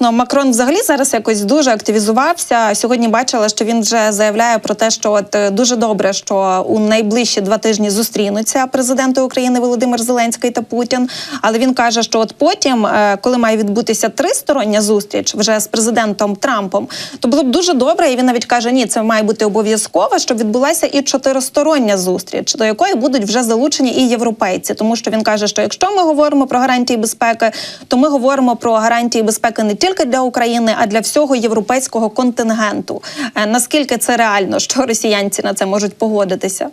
дійсно Макрон взагалі зараз якось дуже активізувався. Сьогодні бачила, що він вже заявляє про те, що от е, дуже добре, що у найближчі два тижні зустрінуться президенти України Володимир Зеленський та Путін. Але він каже, що от потім, е, коли має відбутися тристороння зустріч вже з президентом Трампом, то було б дуже добре. І він навіть каже: ні, це має бути обов'язково, щоб відбулася і чотиристороння зустріч, до якої будуть вже залучені і європейці, тому що він каже, що якщо ми говоримо про гарантії безпеки, то ми говоримо про гарантії безпеки не тільки для України, а для всього європейського контингенту. Е, Наскільки це реально, що росіянці на це можуть погодитися?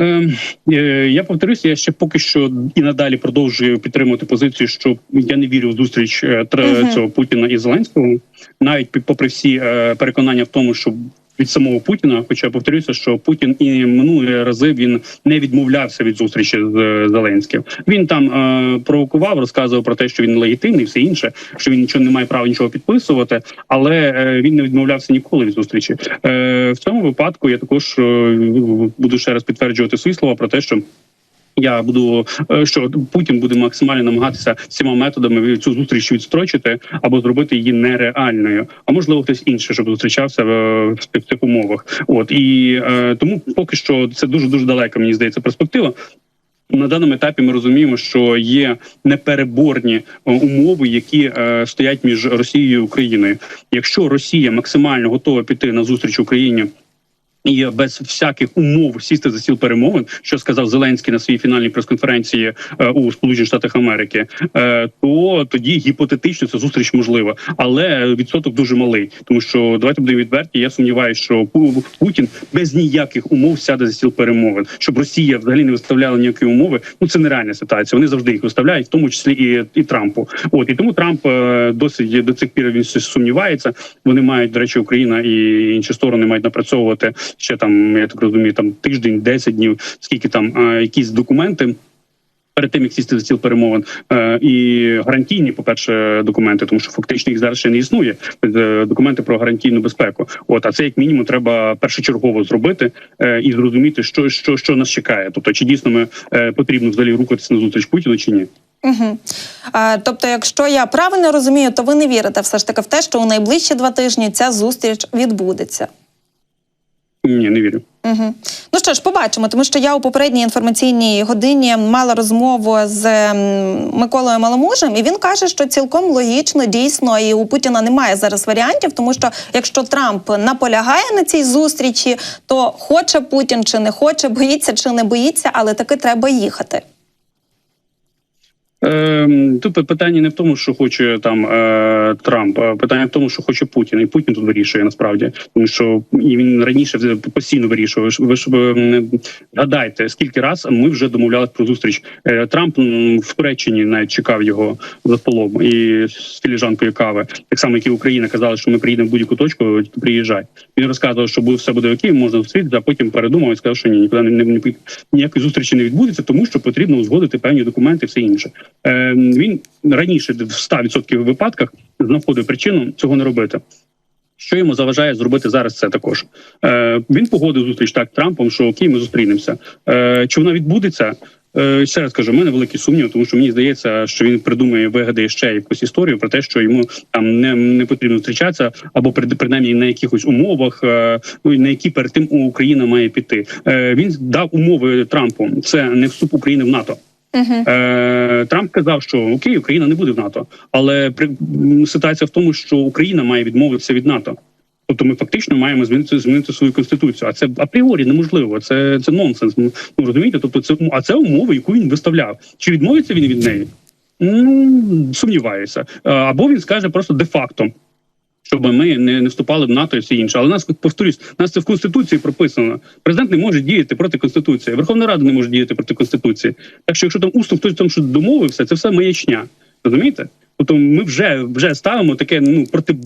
Е, е, Я повторюся, я ще поки що і надалі продовжую підтримувати позицію, що я не вірю в зустріч е, цього Путіна і Зеленського, навіть попри всі переконання в тому, що від самого Путіна, хоча повторюся, що Путін і минулі рази він не відмовлявся від зустрічі з е, Зеленським. Він там е, провокував, розказував про те, що він легітимний, все інше, що він нічого не має права нічого підписувати, але е, він не відмовлявся ніколи від зустрічі. Е, в цьому випадку я також е, буду ще раз підтверджувати свої слова про те, що. Я буду е, що Путін буде максимально намагатися всіма методами цю зустріч відстрочити або зробити її нереальною, а можливо хтось інший, щоб зустрічався в, цих цих умовах. От і е, тому поки що це дуже дуже далека, мені здається, перспектива. На даному етапі ми розуміємо, що є непереборні е, умови, які е, стоять між Росією і Україною. Якщо Росія максимально готова піти на зустріч Україні. І без всяких умов сісти за стіл перемовин, що сказав Зеленський на своїй фінальній прес-конференції е, у Сполучених Штатах Америки, е, то тоді гіпотетично ця зустріч можлива, але відсоток дуже малий. Тому що давайте будемо відверті. Я сумніваюся, що Пу- Путін без ніяких умов сяде за стіл перемовин, щоб Росія взагалі не виставляла ніякі умови. Ну це нереальна ситуація. Вони завжди їх виставляють, в тому числі і, і Трампу. От і тому Трамп е, досить до цих пір він сумнівається. Вони мають до речі, Україна і інші сторони мають напрацьовувати ще там. Я так розумію, там тиждень, 10 днів, скільки там е, якісь документи. Перед тим як сісти за стіл перемовин е, і гарантійні, по перше, документи, тому що фактично їх зараз ще не існує. Е, документи про гарантійну безпеку. От а це як мінімум треба першочергово зробити і зрозуміти, що, що, що нас чекає. Тобто, чи дійсно ми потрібно взагалі рухатися на зустріч Путіну, чи ні. Угу. А, тобто, якщо я правильно розумію, то ви не вірите все ж таки в те, що у найближчі два тижні ця зустріч відбудеться. Ні, не вірю. Угу. Ну що ж, побачимо, тому що я у попередній інформаційній годині мала розмову з Миколою Маломужем, і він каже, що цілком логічно, дійсно, і у Путіна немає зараз варіантів, тому що якщо Трамп наполягає на цій зустрічі, то хоче Путін чи не хоче, боїться чи не боїться, але таки треба їхати. Е, тут питання не в тому, що хоче там е, Трамп, а питання в тому, що хоче Путін, і Путін тут вирішує насправді, тому що він раніше постійно вирішував. Ви ж- гадайте, скільки раз ми вже домовлялися про зустріч. Е, Трамп в Туреччині навіть чекав його за столом і з філіжанкою кави, так само як і Україна казала, що ми приїдемо в будь-яку точку. Приїжджай. Він розказував, що буде все буде окей, можна зустрітися, а потім передумав і сказав, що ні, нікуди не, ніякої зустрічі не відбудеться, тому що потрібно узгодити певні документи, все інше. Е, він раніше в 100% випадках знаходив причину цього не робити. Що йому заважає зробити зараз це також? Е, він погодив зустріч так Трампом, що окей, ми зустрінемося. Е, чи вона відбудеться? Е, ще раз кажу, в мене великі сумніви, тому що мені здається, що він придумає вигадає ще якусь історію про те, що йому там не, не потрібно зустрічатися, або при- принаймні на якихось умовах, е, ну на які перед тим Україна має піти. Е, він дав умови Трампу. Це не вступ України в НАТО. Угу. Е, Трамп казав, що окей, Україна не буде в НАТО, але при ситуація в тому, що Україна має відмовитися від НАТО. Тобто ми фактично маємо змінити змінити свою конституцію. А це апріорі неможливо. Це це нонсенс. Ну розумієте? Тобто, це а це умова, яку він виставляв. Чи відмовиться він від неї? Ну сумніваюся. Е, Або він скаже просто де-факто. Щоб ми не, не вступали в НАТО і все інше, але нас повторюсь, нас це в конституції прописано. Президент не може діяти проти конституції, Верховна Рада не може діяти проти конституції. Так що, якщо там усно хтось там що домовився, це все маячня. Розумієте? Тобто ми вже вже ставимо таке ну проти.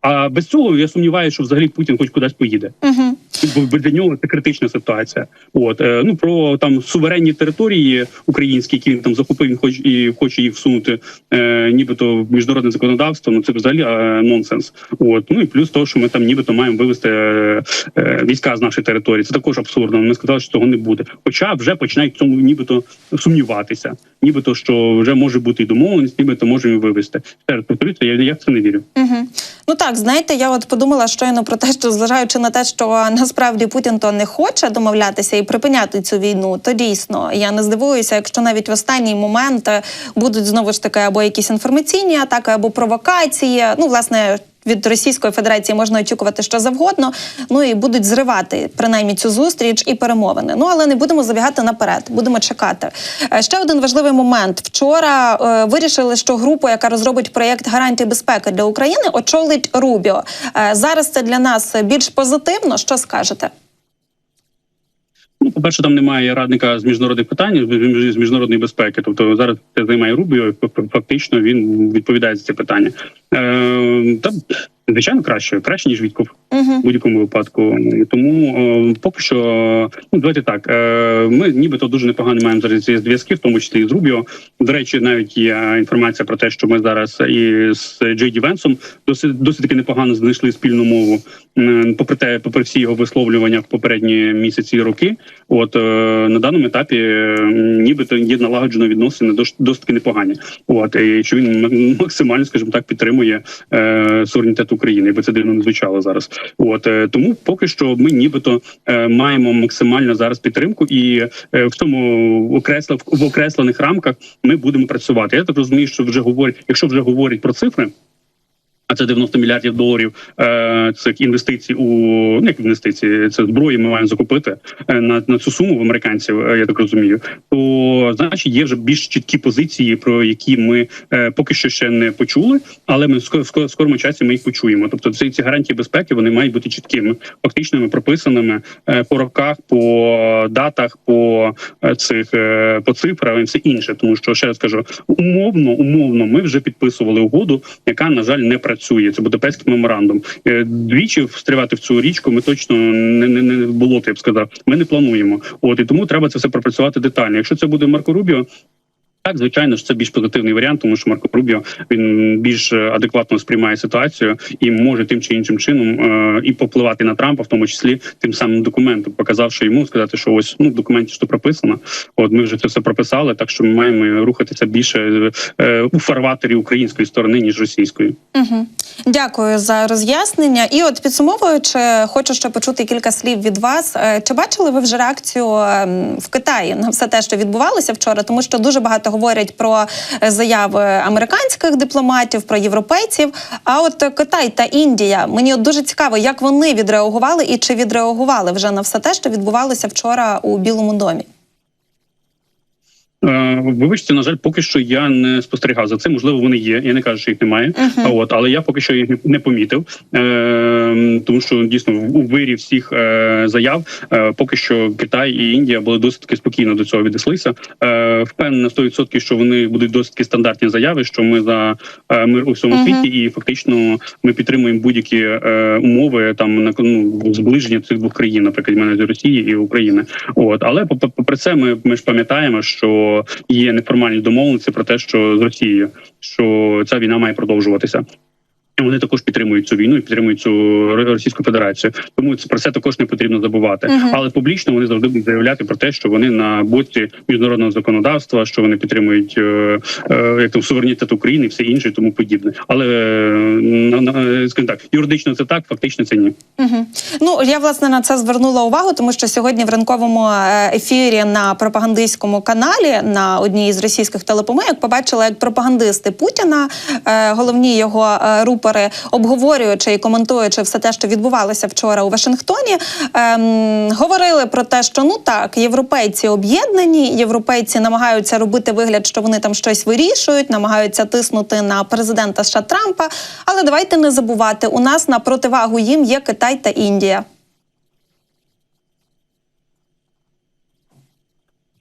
А без цього я сумніваюся, що взагалі Путін хоч кудись поїде. Угу. Бо для нього це критична ситуація. От е, ну про там суверенні території українські, які він там захопив, він хоч і хоче їх всунути, е, нібито в міжнародне законодавство. Ну це взагалі е, нонсенс. От ну і плюс того, що ми там нібито маємо вивести е, е, війська з нашої території. Це також абсурдно. Ми сказали, що цього не буде. Хоча вже починають цьому нібито сумніватися, нібито що вже може бути і домовленість, нібито можемо вивести. Раз я, я в це не вірю. Угу. Ну так, знаєте, я от подумала щойно про те, що зважаючи на те, що насправді Путін то не хоче домовлятися і припиняти цю війну, то дійсно я не здивуюся, якщо навіть в останній момент будуть знову ж таки або якісь інформаційні атаки, або провокації. Ну, власне. Від Російської Федерації можна очікувати що завгодно, ну і будуть зривати принаймні цю зустріч і перемовини. Ну але не будемо забігати наперед, будемо чекати. Е, Ще один важливий момент. Вчора е, вирішили, що групу, яка розробить проєкт гарантії безпеки для України, очолить Рубіо. Е, зараз це для нас більш позитивно. Що скажете? Ну, по-перше, там немає радника з міжнародних питань з міжнародної безпеки. Тобто зараз це займає Рубіо, фактично він відповідає за ці питання. Е, та, звичайно, краще, краще ніж Вітков Угу. в будь-якому випадку. Тому е, поки що, ну давайте так. Е, ми нібито дуже непогано маємо зараз ці зв'язки, в тому числі і з Рубіо. До речі, навіть є інформація про те, що ми зараз і з Джей Ді Венсом досить досить таки непогано знайшли спільну мову. М, Попри те, попри всі його висловлювання в попередні місяці і роки. От е, на даному етапі е, нібито є налагоджено відносини дос- досить таки непогані. От і що він максимально, скажімо так, підтримує е, суверенітет України, бо це дивно не звучало зараз. От е, тому поки що ми нібито е, маємо максимально зараз підтримку, і е, в тому окреслив в окреслених рамках ми будемо працювати. Я так розумію, що вже говорять, якщо вже говорять про цифри. А це 90 мільярдів доларів е, цих інвестицій у ну, як інвестиції, це зброї. Ми маємо закупити е, на, на цю суму в американців. е, я так розумію. То значить є вже більш чіткі позиції, про які ми е, поки що ще не почули, але ми в скорому часі ми їх почуємо. Тобто, ці, ці гарантії безпеки вони мають бути чіткими, фактичними, прописаними е, по роках, по датах, по е, цих е, по цифрах і все інше. Тому що ще раз кажу, умовно, умовно, ми вже підписували угоду, яка на жаль не працює. Це Будапештський меморандум. Е, Двічі встрівати в цю річку ми точно не, не, не було. Я б сказав. Ми не плануємо. От і тому треба це все пропрацювати детально. Якщо це буде Марко Рубіо. Так, звичайно ж, це більш позитивний варіант, тому що Марко Рубіо він більш е, адекватно сприймає ситуацію і може тим чи іншим чином е, і попливати на Трампа, в тому числі тим самим документом, показавши йому сказати, що ось ну в документі що прописано. От ми вже це все прописали, так що ми маємо рухатися більше е, у фарватері української сторони ніж російської. Угу. Дякую за роз'яснення. І от підсумовуючи, хочу ще почути кілька слів від вас. Е, Чи бачили ви вже реакцію ем, в Китаї на все те, що відбувалося вчора? Тому що дуже багато говорять про заяви американських дипломатів, про європейців. А от Китай та Індія мені от дуже цікаво, як вони відреагували і чи відреагували вже на все те, що відбувалося вчора у Білому домі. Е, Вибачте, на жаль, поки що я не спостерігав за цим. Можливо, вони є. Я не кажу, що їх немає. Мгм. А От, але я поки що їх не- помітив, е, тому що дійсно у вирі всіх е, заяв е, поки що Китай і Індія були досить таки спокійно до цього віднеслися. Е, впевнений на 100%, що вони будуть досить таки стандартні заяви, що ми за е, мир у всьому Мгм. світі, і фактично ми підтримуємо будь-які е, умови там на ну, зближення цих двох країн, наприклад, мене з Росії і України. От але попри це, ми, ми ж пам'ятаємо, є неформальні домовленості про те, що з Росією, що ця війна має продовжуватися. І Вони також підтримують цю війну і підтримують цю Російську Федерацію. Тому це про це також не потрібно забувати. Мгм. Але публічно вони завжди будуть заявляти про те, що вони на боці міжнародного законодавства, що вони підтримують е, е, як там суверенітет України і все інше, і тому подібне. Але е, на, скажімо так, юридично це так, фактично це ні. Угу. Ну я власне на це звернула увагу, тому що сьогодні в ранковому е, ефірі на пропагандистському каналі на одній із російських телепомийок побачила, як пропагандисти Путіна, е, головні його е, рупори, обговорюючи і коментуючи все те, що відбувалося вчора у Вашингтоні, ем, говорили про те, що ну так, європейці об'єднані, європейці намагаються робити вигляд, що вони там щось вирішують, намагаються тиснути на президента США Трампа. Але давайте не забувати, у нас на противагу їм є Китай та Індія.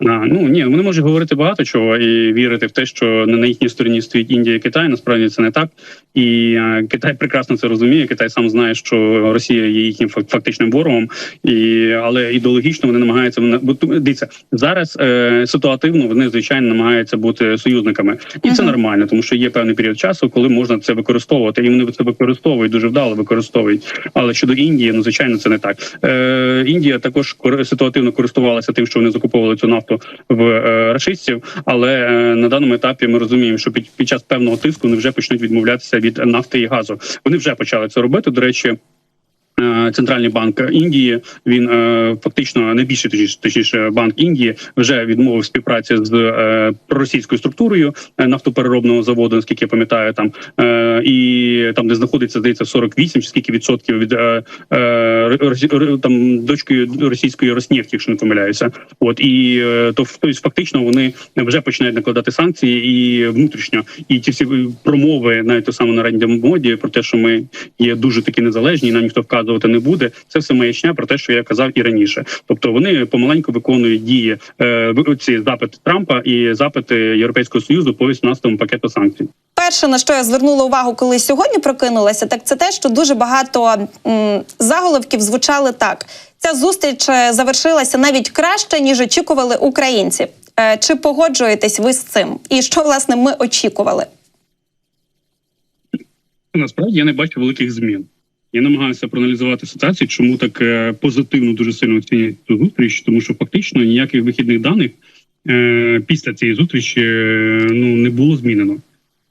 А, ну ні, вони можуть говорити багато чого і вірити в те, що не на їхній стороні стоїть Індія і Китай. Насправді це не так. І Китай прекрасно це розуміє. Китай сам знає, що Росія є їхнім фак- фактичним ворогом, і але ідеологічно вони намагаються дивіться зараз. Е, ситуативно вони звичайно намагаються бути союзниками, і це нормально, тому що є певний період часу, коли можна це використовувати, і вони це використовують дуже вдало використовують. Але щодо Індії, ну звичайно, це не так. Е, Індія також ситуативно користувалася тим, що вони закуповували цю нафту в е, рашистів. Але е, на даному етапі ми розуміємо, що під, під час певного тиску вони вже почнуть відмовлятися від нафти і газу. Вони вже почали це робити. До речі. Е, Центральний банк Індії. Він е, фактично найбільший точніше, точніше банк Індії вже відмовив співпраці з е, проросійською структурою нафтопереробного заводу, наскільки я пам'ятаю, там. І там, де знаходиться здається 48 чи скільки відсотків від там дочкою російської Роснефті, якщо не помиляюся. От і то тобто, фактично вони вже починають накладати санкції і внутрішньо, і ті всі промови, навіть то саме на радіомоді про те, що ми є дуже такі незалежні, нам ніхто вказувати не буде. Це все маячня про те, що я казав і раніше. Тобто вони помаленьку виконують дії е, ці запити Трампа і запити Європейського союзу по 18 пакету санкцій. Перше, на що я звернула увагу, коли сьогодні прокинулася, так це те, що дуже багато м, заголовків звучали так: ця зустріч е, завершилася навіть краще, ніж очікували українці. Е, Чи погоджуєтесь ви з цим? І що власне ми очікували? Насправді я не бачу великих змін. Я намагаюся проаналізувати ситуацію, чому так е, позитивно дуже сильно оцінюють зустріч, тому що фактично ніяких вихідних даних е, після цієї зустрічі е, ну не було змінено.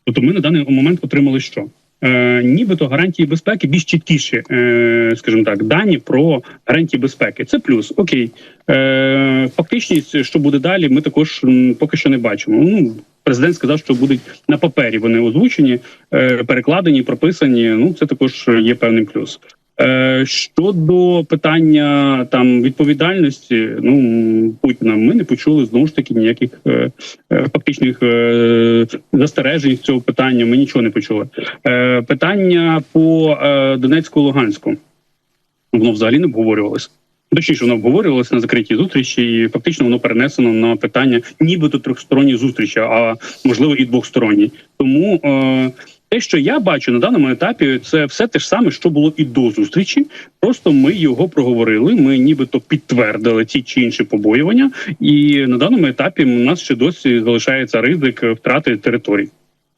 Тобто, ми на даний момент отримали що? Е, нібито гарантії безпеки більш чіткіші, е, скажімо так, дані про гарантії безпеки. Це плюс. Окей. Е, фактичність, що буде далі, ми також поки що не бачимо. Ну, президент сказав, що будуть на папері вони озвучені, е, перекладені, прописані. Ну, це також є певний плюс. Е, Щодо питання там відповідальності, ну Путіна, ми не почули знову ж таки ніяких е, е, фактичних застережень з цього питання. Ми нічого не почули. Питання по е, Донецьку Луганську воно взагалі не обговорювалося. Точніше, воно обговорювалося на закритій зустрічі, і фактично воно перенесено на питання, нібито трьохсторонні зустрічі, а можливо і двохсторонні. Тому е, те, що я бачу на даному етапі, це все те ж саме, що було і до зустрічі. Просто ми його проговорили. Ми нібито підтвердили ті чи інші побоювання, і на даному етапі у нас ще досі залишається ризик втрати територій.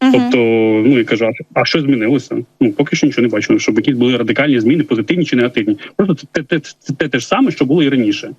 Мгм. Тобто, ну і кажу, а- що змінилося? Ну поки що нічого не бачимо, щоб якісь були радикальні зміни, позитивні чи негативні. Просто це те, те, те, те ж саме, що було і раніше.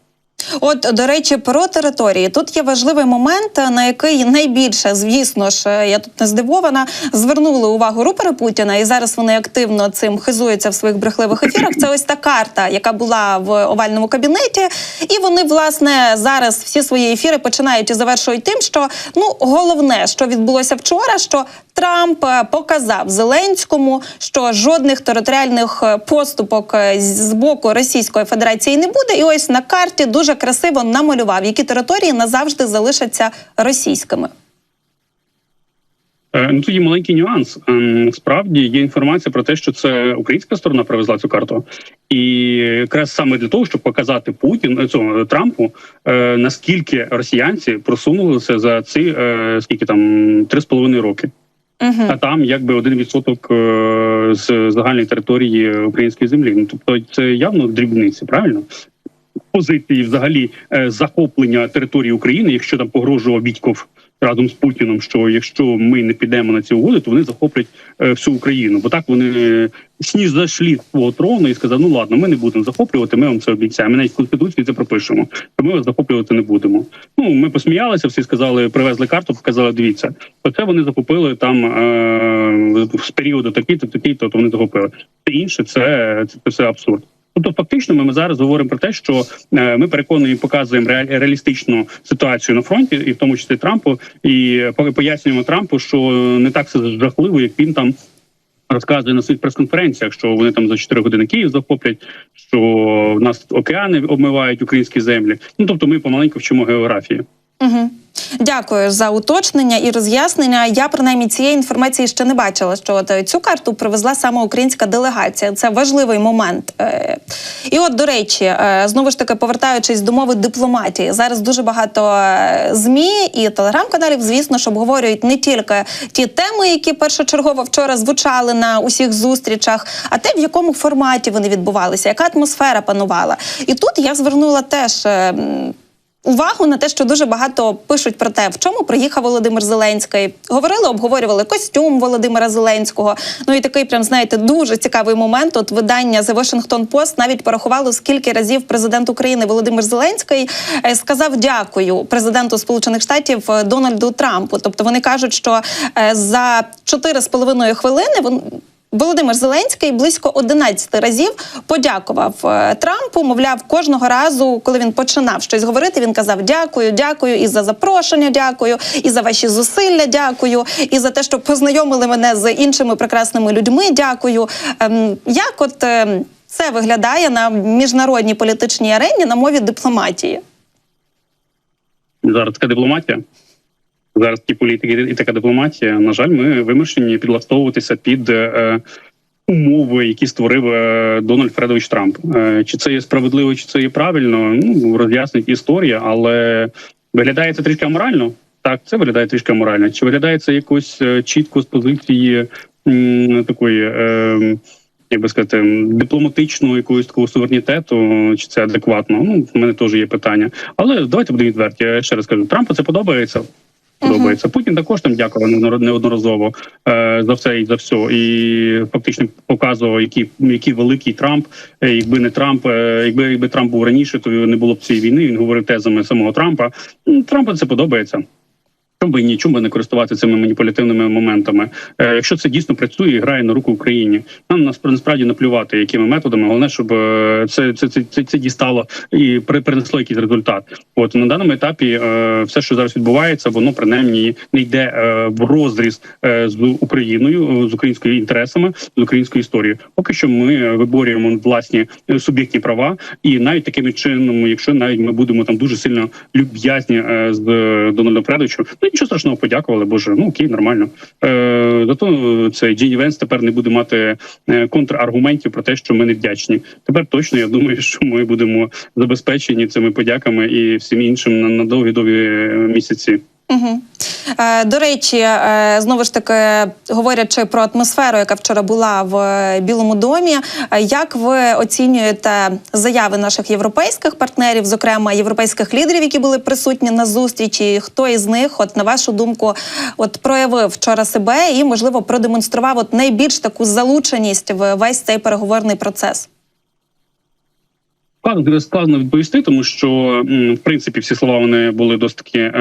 От до речі, про території тут є важливий момент, на який найбільше, звісно ж, я тут не здивована, звернули увагу рупори Путіна, і зараз вони активно цим хизуються в своїх брехливих ефірах. Це ось та карта, яка була в овальному кабінеті, і вони власне зараз всі свої ефіри починають і завершують тим, що ну головне, що відбулося вчора, що Трамп е, показав Зеленському, що жодних територіальних е, поступок е, з боку Російської Федерації не буде. І ось на карті дуже красиво намалював, які території назавжди залишаться російськими. Ну є маленький нюанс. Ем, Справді є інформація про те, що це українська сторона привезла цю карту, і якраз саме для того, щоб показати Путін цього Трампу, наскільки росіянці просунулися за ці скільки там три з половиною роки. Угу. А там якби один відсоток е, з загальної території української землі. Ну тобто це явно дрібниці, правильно? Позиції взагалі е, захоплення території України, якщо там погрожував Вітьков разом з Путіном, що якщо ми не підемо на ці угоди, то вони захоплять е, всю Україну. Бо так вони е, сніж зайшли з свого трону і сказали, ну ладно, ми не будемо захоплювати, ми вам це обіцяємо. Ми навіть в конституції це пропишемо. То ми вас захоплювати не будемо. Ну ми посміялися, всі сказали, привезли карту, показали, дивіться. Оце вони захопили там е, з періоду такий-то, такий-то, то вони захопили. Все інше це, це, все абсурд. Тобто, фактично, ми, зараз говоримо про те, що е, ми переконуємо, показуємо реаль- реалістичну ситуацію на фронті, і в тому числі Трампу, і пояснюємо Трампу, що не так все жахливо, як він там розказує на своїх прес-конференціях, що вони там за 4 години Київ захоплять, що в нас океани обмивають українські землі. Ну тобто, ми помаленьку вчимо географії. Угу. Дякую за уточнення і роз'яснення. Я принаймні цієї інформації ще не бачила. Що от е, цю карту привезла саме українська делегація. Це важливий момент. Е, І от до речі, е, знову ж таки повертаючись до мови дипломатії, зараз дуже багато змі і телеграм-каналів, звісно, ж обговорюють не тільки ті теми, які першочергово вчора звучали на усіх зустрічах, а те, в якому форматі вони відбувалися, яка атмосфера панувала. І тут я звернула теж. Увагу на те, що дуже багато пишуть про те, в чому приїхав Володимир Зеленський. Говорили, обговорювали костюм Володимира Зеленського. Ну і такий, прям знаєте, дуже цікавий момент. От видання The Washington Post навіть порахувало, скільки разів президент України Володимир Зеленський е, сказав дякую президенту Сполучених Штатів е, Дональду Трампу. Тобто вони кажуть, що е, за 4,5 хвилини він. Володимир Зеленський близько 11 разів подякував е, Трампу. Мовляв, кожного разу, коли він починав щось говорити, він казав дякую, дякую і за запрошення, дякую, і за ваші зусилля, дякую, і за те, що познайомили мене з іншими прекрасними людьми. Дякую. Ем, Як от ем, це виглядає на міжнародній політичній арені на мові дипломатії? Зараз така дипломатія. Зараз ті політики і така дипломатія. На жаль, ми вимушені підлаштовуватися під е, умови, які створив е, Дональд Фредович Трамп. Е, чи це є справедливо, чи це є правильно? Ну роз'яснить історія, але виглядає це трішки аморально. Так, це виглядає трішки аморально. Чи виглядає це якось чітко з позиції м, такої. Е, як би сказати, дипломатичного якогось такого суверенітету, чи це адекватно? Ну, в мене теж є питання. Але давайте будемо відверті. Я ще раз кажу, Трампу це подобається. Подобається. Путін також там дякував неодно- неодноразово е, за все і за все. І фактично показував, який, який великий Трамп. Е, якби не Трамп, е, якби, якби Трамп був раніше, то не було б цієї війни. Він говорив тезами самого Трампа. Трампу це подобається. Чому би ні, чому не користуватися цими маніпулятивними моментами? Е, якщо це дійсно працює і грає на руку Україні, нам насправді наплювати, якими методами. Головне, щоб е, це це, це, це, це дістало і при- принесло якийсь результат. От на даному етапі е, все, що зараз відбувається, воно принаймні не йде е, в розріз е, з Україною, з українською інтересами, з українською історією. Поки що ми виборюємо власні е, суб'єктні права, і навіть таким чином, якщо навіть ми будемо там дуже сильно люб'язні е, з Дональдом Фредовичем, ну нічого страшного, подякували. Боже, ну окей, нормально. Е, зато цей Джейні Венс тепер не буде мати е, контраргументів про те, що ми не вдячні. Тепер точно я думаю, що ми будемо забезпечені цими подяками і всім іншим на, довгі довгі місяці. Угу. До речі, е, знову ж таки говорячи про атмосферу, яка вчора була в е, Білому домі, як ви оцінюєте заяви наших європейських партнерів, зокрема європейських лідерів, які були присутні на зустрічі? Хто із них, от на вашу думку, от проявив вчора себе і можливо продемонстрував от найбільш таку залученість в весь цей переговорний процес? Складно складно відповісти, тому що в принципі всі слова вони були досить таки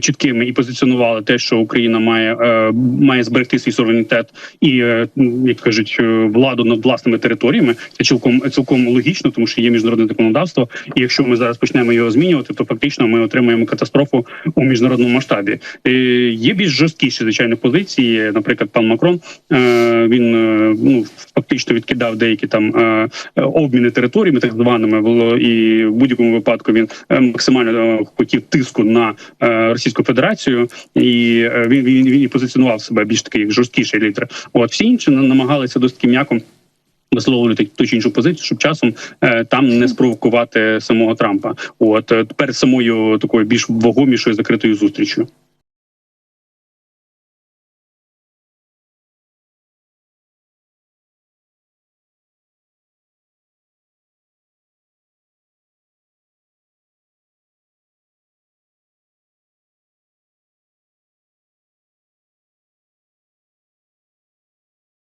чіткими і позиціонували те, що Україна має е, має зберегти свій суверенітет і е, як кажуть, е, владу над власними територіями. Це цілком цілком логічно, тому що є міжнародне законодавство. І якщо ми зараз почнемо його змінювати, то фактично ми отримаємо катастрофу у міжнародному масштабі. Е, є більш жорсткіші звичайно позиції. Наприклад, пан Макрон е, він е, ну фактично відкидав деякі там е, е, обміни територіями, так званими було і в будь-якому випадку він е, максимально е, хотів тиску на е, Російську Федерацію, і е, він, він він і позиціонував себе більш такий як жорсткіший лідер. От всі інші намагалися досить м'яко. Висловлювати ту чи іншу позицію, щоб часом е, там не спровокувати самого Трампа. От е, перед самою такою більш вагомішою закритою зустрічю.